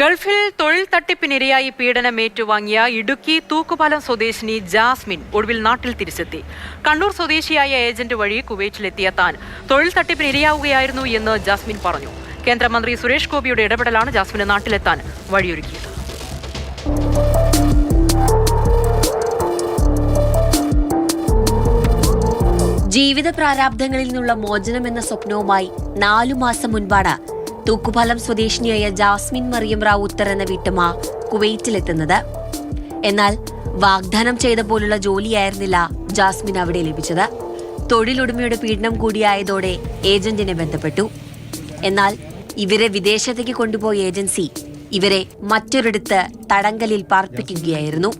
ഗൾഫിൽ തൊഴിൽ തട്ടിപ്പിനിരയായി പീഡനം ഏറ്റുവാങ്ങിയ ഇടുക്കി തൂക്കുപാലം സ്വദേശിനി ജാസ്മിൻ ഒടുവിൽ നാട്ടിൽ തിരിച്ചെത്തി. കണ്ണൂർ സ്വദേശിയായ ഏജന്റ് വഴി കുവൈറ്റിലെത്തിയ താൻ തൊഴിൽ തട്ടിപ്പിനിരയാവുകയായിരുന്നു എന്ന് ജാസ്മിൻ പറഞ്ഞു. കേന്ദ്രമന്ത്രി സുരേഷ് ഗോപിയുടെ ഇടപെടലാണ് ജാസ്മിന് നാട്ടിലെത്താൻ വഴിയൊരുക്കിയത്. ജീവിത പ്രാരാബ്ധങ്ങളിൽ നിന്നുള്ള മോചനം എന്ന സ്വപ്നവുമായി നാലു മാസം മുൻപാണ് തൂക്കുപാലം സ്വദേശിനിയായ ജാസ്മിൻ മറിയം റാവുത്തർ എന്ന വീട്ടമ്മ കുവൈറ്റിലെത്തുന്നത്. എന്നാൽ വാഗ്ദാനം ചെയ്ത പോലുള്ള ജോലിയായിരുന്നില്ല ജാസ്മിൻ അവിടെ ലഭിച്ചത്. തൊഴിലുടമയുടെ പീഡനം കൂടിയായതോടെ ഏജന്റിനെ ബന്ധപ്പെട്ടു. എന്നാൽ ഇവരെ വിദേശത്തേക്ക് കൊണ്ടുപോയ ഏജൻസി ഇവരെ മറ്റൊരിടത്ത് തടങ്കലിൽ പാർപ്പിക്കുകയായിരുന്നു.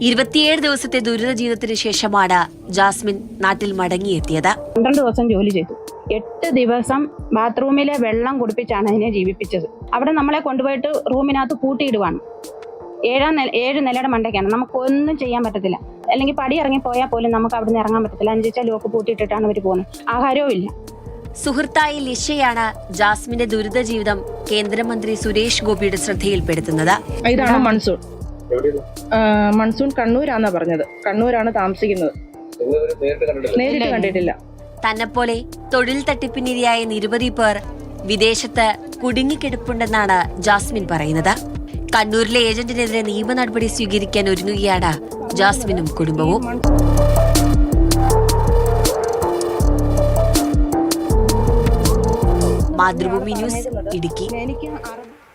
ഇരുപത്തിയേഴ് ദിവസത്തെ ദുരിത ജീവിതത്തിന് ശേഷമാണ് ജാസ്മിൻ നാട്ടിൽ മടങ്ങിയെത്തിയത്. പന്ത്രണ്ട് ദിവസം ജോലി ചെയ്തു. എട്ട് ദിവസം ബാത്റൂമിലെ വെള്ളം കുടിപ്പിച്ചാണ് അതിനെ ജീവിപ്പിച്ചത്. അവിടെ നമ്മളെ കൊണ്ടുപോയിട്ട് റൂമിനകത്ത് പൂട്ടിയിടുവാണ് ഏഴാം നില ഏഴ് നിലയുടെ മണ്ടയ്ക്കാണ്. നമുക്കൊന്നും ചെയ്യാൻ പറ്റത്തില്ല. അല്ലെങ്കിൽ പടി ഇറങ്ങി പോയാൽ പോലും നമുക്ക് അവിടെ നിന്ന് ഇറങ്ങാൻ പറ്റത്തില്ല. അഞ്ചിച്ച ലോക്ക് പൂട്ടിയിട്ടിട്ടാണ് അവർ പോകുന്നത്. ആഹാരവും ഇല്ല. സുഹൃത്തായി ലിഷയാണ് ജാസ്മിന്റെ ദുരിത ജീവിതം കേന്ദ്രമന്ത്രി സുരേഷ് ഗോപിയുടെ ശ്രദ്ധയിൽപ്പെടുത്തുന്നത്. ഇതാണ് മൺസൂൺ. ആ, മൺസൂൺ കണ്ണൂരാന്നാ പറഞ്ഞത്. കണ്ണൂരാണ് താമസിക്കുന്നത്. നേരിട്ട് കണ്ടിട്ടില്ല. തന്നെപ്പോലെ തൊഴിൽ തട്ടിപ്പിനിരയായ നിരവധി പേർ വിദേശത്ത് കുടുങ്ങിക്കിടപ്പുണ്ടെന്നാണ് ജാസ്മിൻ പറയുന്നത്. കണ്ണൂരിലെ ഏജന്റിനെതിരെ നിയമ നടപടി സ്വീകരിക്കാൻ ഒരുങ്ങുകയാണ് ജാസ്മിനും കുടുംബവും. മാതൃഭൂമി ന്യൂസ് ഇടുക്കി.